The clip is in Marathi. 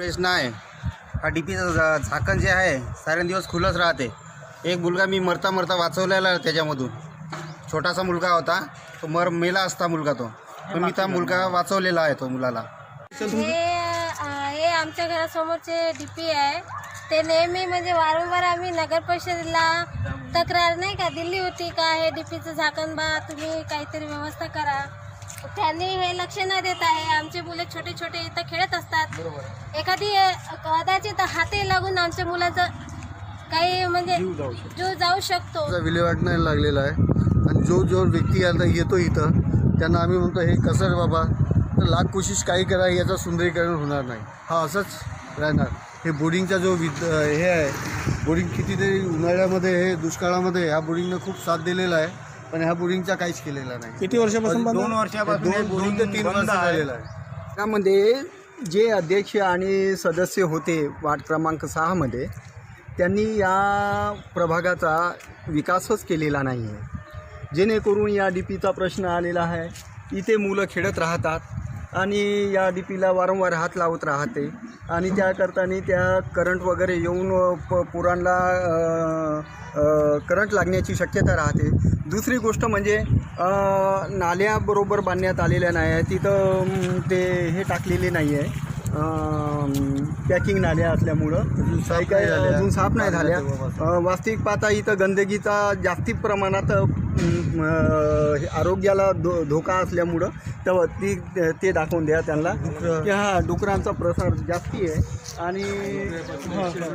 प्रश्न आहे हा डीपीचं झाकण जे आहे सारे दिवस खुलंच राहते. एक मुलगा मी मरता मरता वाचवलेला त्याच्यामधून. छोटासा मुलगा होता तो मर मेला असता मुलगा तो. पण मी त्या मुलगा वाचवलेला आहे तो मुलाला. हे हे आमच्या घरासमोरचे डीपी आहे. ते नेहमी म्हणजे वारंवार आम्ही नगर परिषदेला तक्रार नाही का दिली होती का? हे डीपीचं झाकण बा तुम्ही काहीतरी व्यवस्था करा. त्यांनी हे लक्ष न देत आहे आमचे मुले छोटे छोटे इथं खेळत असतात. एखादी कदाचित हाती लागून आमच्या मुलाचं काही म्हणजे जीव जाऊ शकतो. विल्हेवाट नाही लागलेला आहे. आणि जो जो व्यक्ती आता येतो इथं त्यांना आम्ही म्हणतो हे कसं रे बाबा? तर लाख कोशिश काही करा याचं सुंदरीकरण होणार नाही. हा असंच राहणार. हे बोर्डिंगचा जो विद हे आहे बोर्डिंग कितीतरी उन्हाळ्यामध्ये हे दुष्काळामध्ये ह्या बोर्डिंगनं खूप साथ दिलेला आहे. पण ह्या बोर्डिंगचा काहीच केलेला नाही. किती वर्षापासून बंद दोन वर्षापासून दोन दोन ते तीन वर्ष आहे. झालेला आहे. त्यामध्ये जे अध्यक्ष आणि सदस्य होते वार्ड क्रमांक सहामध्ये त्यांनी या प्रभागाचा विकासच केलेला नाही आहे जेणेकरून या डी पीचा प्रश्न आलेला आहे. इथे मुलं खेळत राहतात. आणि या डी पीला वारंवार हात लावत राहते. आणि त्याकरताने त्या करंट वगैरे येऊन प पुरांना करंट लागण्याची शक्यता राहते. दुसरी गोष्ट म्हणजे नाल्याबरोबर बांधण्यात आलेल्या नाही आहे तिथं ते हे टाकलेले नाही आहे. पॅकिंग नाल्या असल्यामुळं. काही काही. अजून साफ नाही झाल्या. वास्तविक पाहता इथं गंदगीचा जास्ती प्रमाणात आरोग्याला धो धोका असल्यामुळं तर ती ते दाखवून द्या त्यांना. की हा डुकरांचा प्रसार जास्ती आहे. आणि हा, हा.